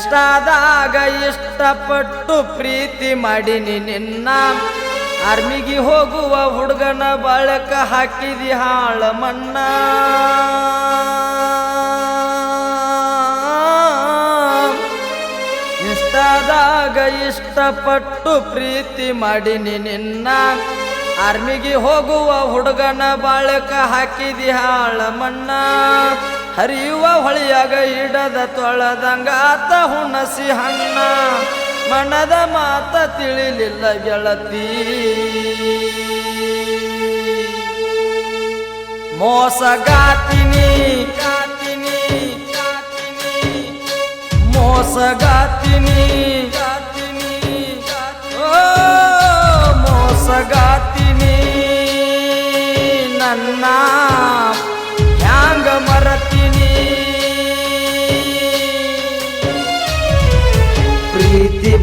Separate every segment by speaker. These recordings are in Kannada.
Speaker 1: ಇಷ್ಟಾದಾಗ ಇಷ್ಟಪಟ್ಟು ಪ್ರೀತಿ ಮಾಡೀನಿ ನಿನ್ನ. ಆರ್ಮಿಗೆ ಹೋಗುವ ಹುಡುಗನ ಬಳಕ ಹಾಕಿದಿ ಹಾಳ ಮಣ್ಣ ಇಷ್ಟಾದಾಗ ಇಷ್ಟಪಟ್ಟು ಪ್ರೀತಿ ಮಾಡಿನಿ ನಿನ್ನ. ಆರ್ಮಿಗೆ ಹೋಗುವ ಹುಡುಗನ ಬಾಳಕ ಹಾಕಿದಿ ಹಾಳ ಮನ್ನ. ಹರಿಯುವ ಹೊಳಿಯಾಗ ಇಡದ ತೊಳದಂಗಾತ ಹುಣಸಿ ಹಣ್ಣ. ಮನದ ಮಾತ ತಿಳಿಲಿಲ್ಲ ಗೆಳತಿ. ಮೋಸಗಾತಿನಿ ಗಾತಿನಿ ಕಾತಿನಿ ಮೋಸಗಾತಿನಿ ಗಾತಿನಿ ಓ ಮೋಸಗಾತಿನಿ ನನ್ನ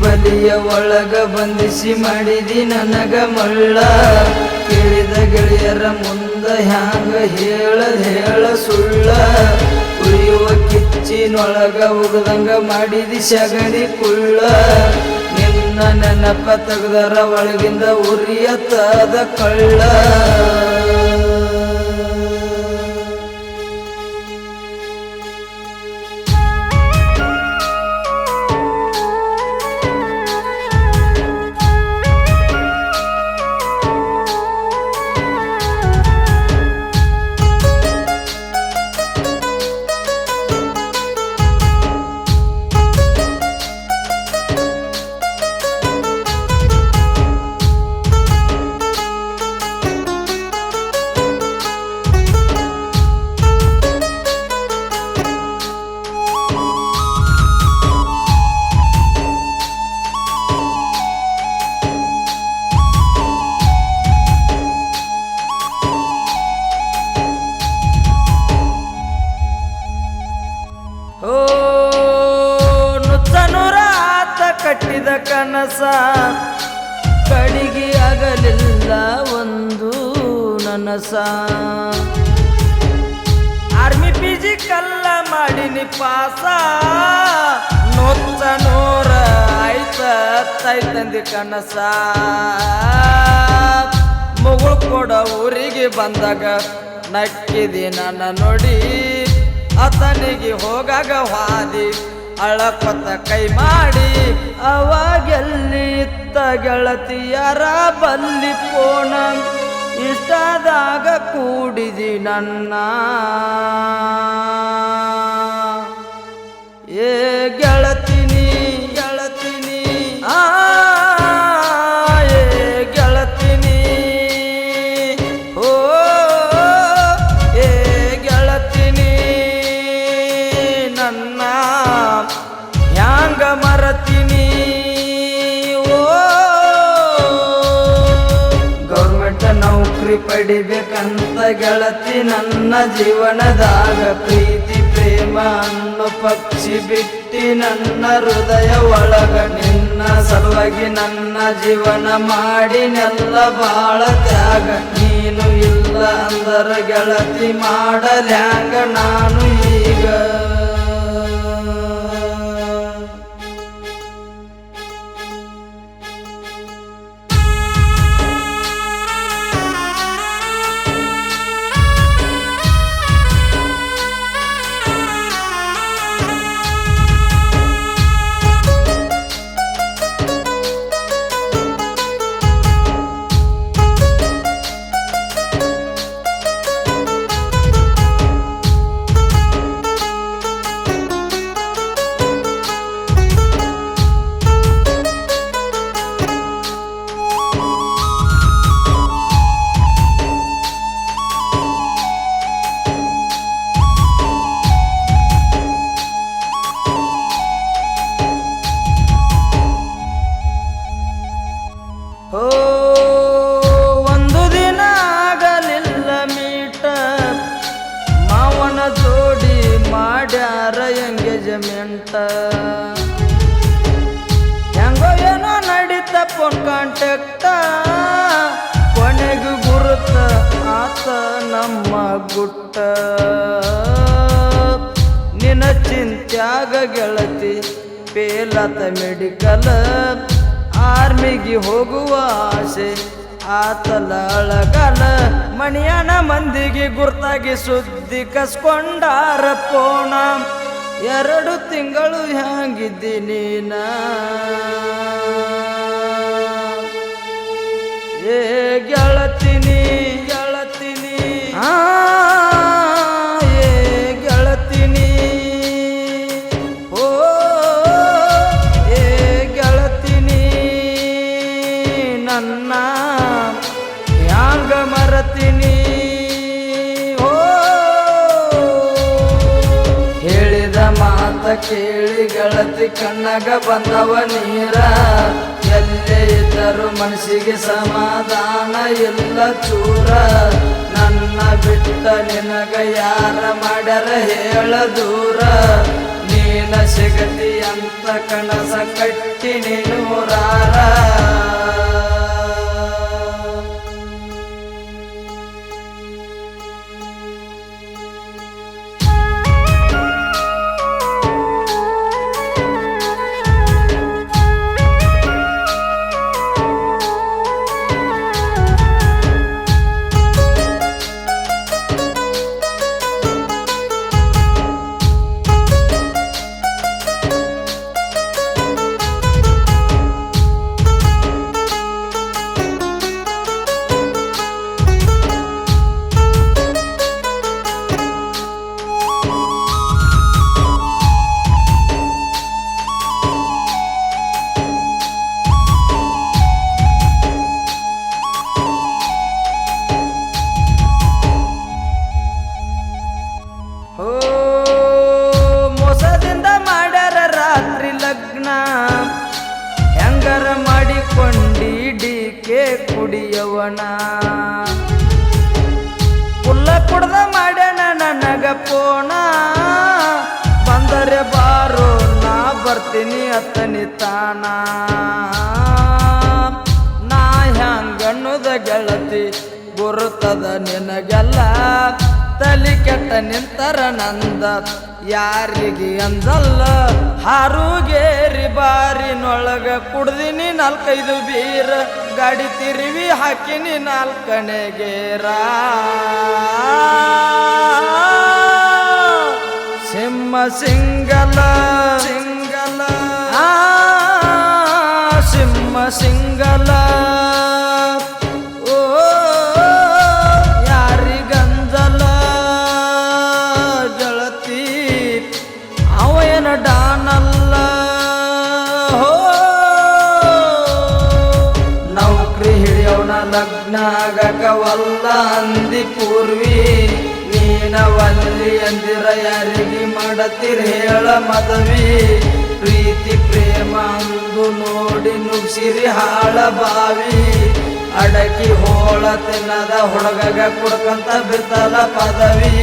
Speaker 1: ಬಲಿಯ ಒಳಗ ಬಂಧಿಸಿ ಮಾಡಿದಿ ನನಗ ಮಳ್ಳ. ಕೇಳಿದ ಗೆಳೆಯರ ಮುಂದ ಹ್ಯಾಂಗ ಹೇಳ ಹೇಳ ಸುಳ್ಳ. ಉರಿಯುವ ಕಿಚ್ಚಿನೊಳಗ ಉಗದಂಗ ಮಾಡಿದಿ ಸಗಣಿ ಕುಳ್ಳ. ನಿನ್ನ ನೆನಪ ತೆಗ್ದರ ಒಳಗಿಂದ ಉರಿಯತ್ತಾದ ಕಳ್ಳ. ಕಟ್ಟಿದ ಕನಸ ಕಡಿಗೆ ಆಗಲಿಲ್ಲ ಒಂದು ನನಸ. ಆರ್ಮಿ ಪಿಜಿ ಕಲ್ಲ ಮಾಡಿನಿ ಪಾಸ. ನೋತ್ತ ನೂರ ಆಯ್ತ ತೈತಂದಿ ಕನಸ. ಮುಗುಳು ಕೊಡ ಊರಿಗೆ ಬಂದಾಗ ನಕ್ಕಿದಿ ನನ್ನ ನೋಡಿ. ಆತನಿಗೆ ಹೋಗಾಗ ಹಾದಿ. ಅಳಕೊತ್ತ ಕೈ ಮಾಡಿ ಅವಾಗೆಲ್ಲಿ ಇತ್ತ ಗೆಳತಿಯರ ಬಲ್ಲಿ ಪೋಣ ಇಷ್ಟದಾಗ ಕೂಡಿದಿ ನನ್ನ. ನೌಕರಿ ಪಡಿಬೇಕಂತ ಗೆಳತಿ ನನ್ನ ಜೀವನದಾಗ ಪ್ರೀತಿ, ಪ್ರೇಮ ಅನ್ನು ಪಕ್ಷಿ ಬಿಟ್ಟಿ ನನ್ನ ಹೃದಯ ಒಳಗ ನಿನ್ನ ಸಲುವಾಗಿ ನನ್ನ ಜೀವನ ಮಾಡಿನೆಲ್ಲ ಬಾಳ ತ್ಯಾಗ. ನೀನು ಇಲ್ಲ ಅಂದರ ಗೆಳತಿ ಮಾಡಲ್ಯಾಂಗ ನಾನು ಈಗ. ನಮ್ಮ ಗುಟ್ಟ. ನಿನ್ನ ಚಿಂತ್ಯಾಗ ಗೆಳತಿ, ಪೇಲತ ಮೆಡಿಕಲ್. ಆರ್ಮಿಗೆ ಹೋಗುವ ಆಸೆ, ಆತಲ ಅಳಗಲ. ಮಣಿಯನ ಮಂದಿಗೆ ಗುರ್ತಾಗಿ ಸುದ್ದಿ ಕಸ್ಕೊಂಡಾರ ಪೋಣ. ಎರಡು ತಿಂಗಳು ಹ್ಯಾಂಗಿದ್ದಿ ನೀನ? ಏ ಗೆಳತಿನಿ ಹ್ಯಾಂಗ ಮರತೀನಿ ಓ, ಹೇಳಿದ ಮಾತ ಕೇಳಿ ಗಳತಿ ಕಣ್ಣಗ ಬಂದವ ನೀರ. ಎಲ್ಲೇ ಇದ್ದರು ಮನಸ್ಸಿಗೆ ಸಮಾಧಾನ ಇಲ್ಲ ಚೂರ. ನನ್ನ ಬಿಟ್ಟ ನಿನಗ ಯಾರ ಮಾಡರ ಹೇಳ ದೂರ. ನೀನ ಸಿಗತಿ ಅಂತ ಕನಸ ಕಟ್ಟಿ ನೀನೂರಾರ ಡಿಕೆ ಕುಡಿಯವನ. ಕುಲ್ಲ ಕುಡ್ದ ಮಾಡ್ಯಾನ ನನಗ ಪೋಣ. ಬಂದರೆ ಬಾರೋ, ನಾ ಬರ್ತೀನಿ ಅತ್ತನಿ ತಾನ. ನಾ ಹ್ಯಾಂಗಣ್ಣದ ಗೆಳತಿ ಗುರುತದ ನಿನಗೆಲ್ಲ. ತಲಿ ಕೆಟ್ಟ ನಿಂತರ ನಂದ. ಯಾರಿಗೆ ಅಂದಲ್ಲ, ಹಾರುಗೇರಿ ಬಾರಿನೊಳಗ ಕುಡ್ದಿನಿ ನಾಲ್ಕೈದು ಬೀರ. ಗಾಡಿ ತಿರುವಿ ಹಾಕಿನಿ ನಾಲ್ಕನೇ ಗೇರ. ಸಿಂಹ ಸಿಂಗಲ. ಸಿಂಗಲ ಸಿಂಹ ಸಿಂಗಲ ಆಗಕವಲ್ಲ ಅಂದಿ ಪೂರ್ವಿ. ನೀನವಲ್ಲಿ ಅಂದಿರ ಯಾರಿಗೆ ಮಾಡತಿರ್ ಹೇಳ ಮದವಿ. ಪ್ರೀತಿ, ಪ್ರೇಮ ಅಂದು ನೋಡಿ ನುಗ್ಸಿರಿ ಹಾಳ ಬಾವಿ. ಅಡಕಿ ಹೋಳ ತಿನ್ನದ ಹುಡುಗಗ ಕುಡ್ಕಂತ ಬಿತ್ತಲ ಪದವಿ.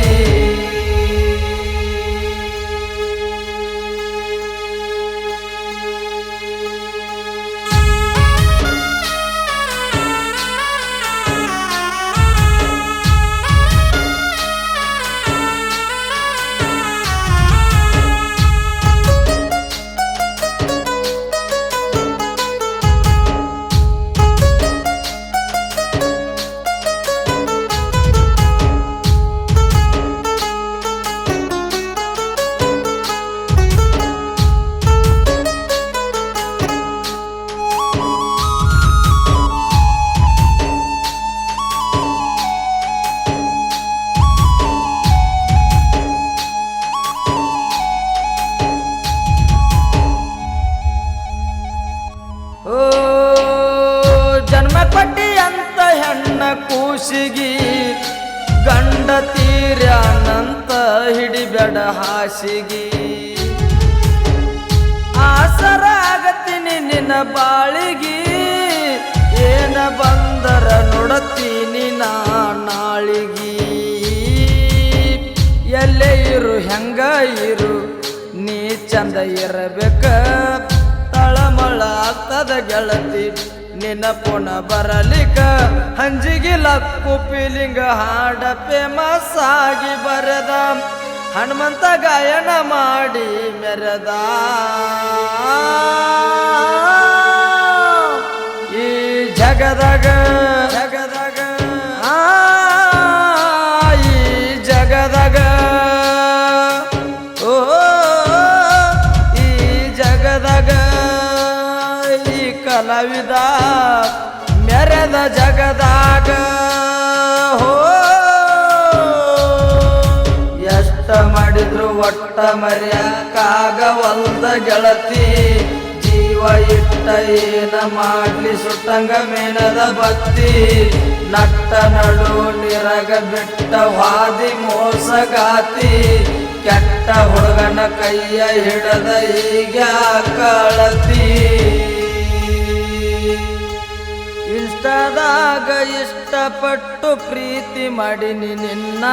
Speaker 1: ಕೂಸಿಗಿ ಗಂಡ ತೀರ್ಯಾನಂತ ಹಿಡಿಬೇಡ ಹಾಸಿಗಿ. ಆಸರಾಗತೀನಿ ನಿನ್ನ ಬಾಳಿಗಿ, ಏನ ಬಂದರ ನೋಡತೀನಿ ನಾ ನಾಳಿಗಿ. ಎಲ್ಲೇ ಇರು, ಹೆಂಗ ಇರು, ನೀ ಚಂದ ಇರಬೇಕ. ತಳಮಳ ಆಗ್ತದ ಗೆಳತಿ. ನಿನ್ನ ಪುಣ ಬರಲಿಕ ಲಕ್ಕು ಕುಪಿಲಿಂಗ ಹಾಡ ಫೇಮಸ್ ಆಗಿ ಬರದ. ಹನುಮಂತ ಗಾಯನ ಮಾಡಿ ಮೆರೆದ. ಹೋ. ಎಷ್ಟ ಮಾಡಿದ್ರು ಒಟ್ಟ ಮರ್ಯಾಕಾಗವಲ್ದ ಗೆಳತಿ. ಜೀವ ಇಟ್ಟ ಏನ ಮಾಡ್ಲಿ ಸುಟ್ಟಂಗ ಮೇನದ ಬತ್ತಿ. ನಟ್ಟ ನಡು ನಿರಗ ಬಿಟ್ಟ ವಾದಿ ಮೋಸಗಾತಿ. ಕೆಟ್ಟ ಹುಡುಗನ ಕೈಯ ಹಿಡದ ಈಗ ಕಳತಿ. ಇನ್ಸ್ಟಾದಾಗ ಇಷ್ಟಪಟ್ಟು ಪ್ರೀತಿ ಮಾಡಿನಿ ನಿನ್ನ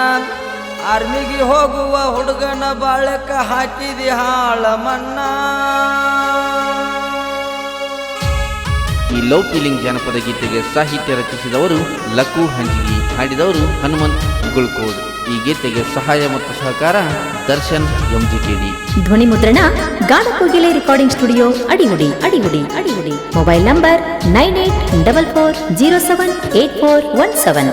Speaker 1: ಆರ್ಮಿಗೆ ಹೋಗುವ ಹುಡುಗನ ಬಾಳಕ ಹಾಕಿದಿ ಹಾಳ ಮನ್ನ.
Speaker 2: ಈ ಲವ್ ಫೀಲಿಂಗ್ ಜಾನಪದ ಗೀತೆಗೆ ಸಾಹಿತ್ಯ ರಚಿಸಿದವರು ಲಕು ಹಂಜಿಗಿ ಹಾಡಿದವರು ಹನುಮಂತ್ ಗುಳ್ಕೋಡ್. ಈ ಗೀತೆಗೆ ಸಹಾಯ ಮತ್ತು ಸಹಕಾರ, ದರ್ಶನ್ ಎಂಜಿಟಿಡಿ
Speaker 3: ಧ್ವನಿ ಮುದ್ರಣ ಗಾಡಕೋಗಿಲೆ recording studio Adigudi Adigudi Adigudi. Mobile number nine eight double four zero seven eight four one seven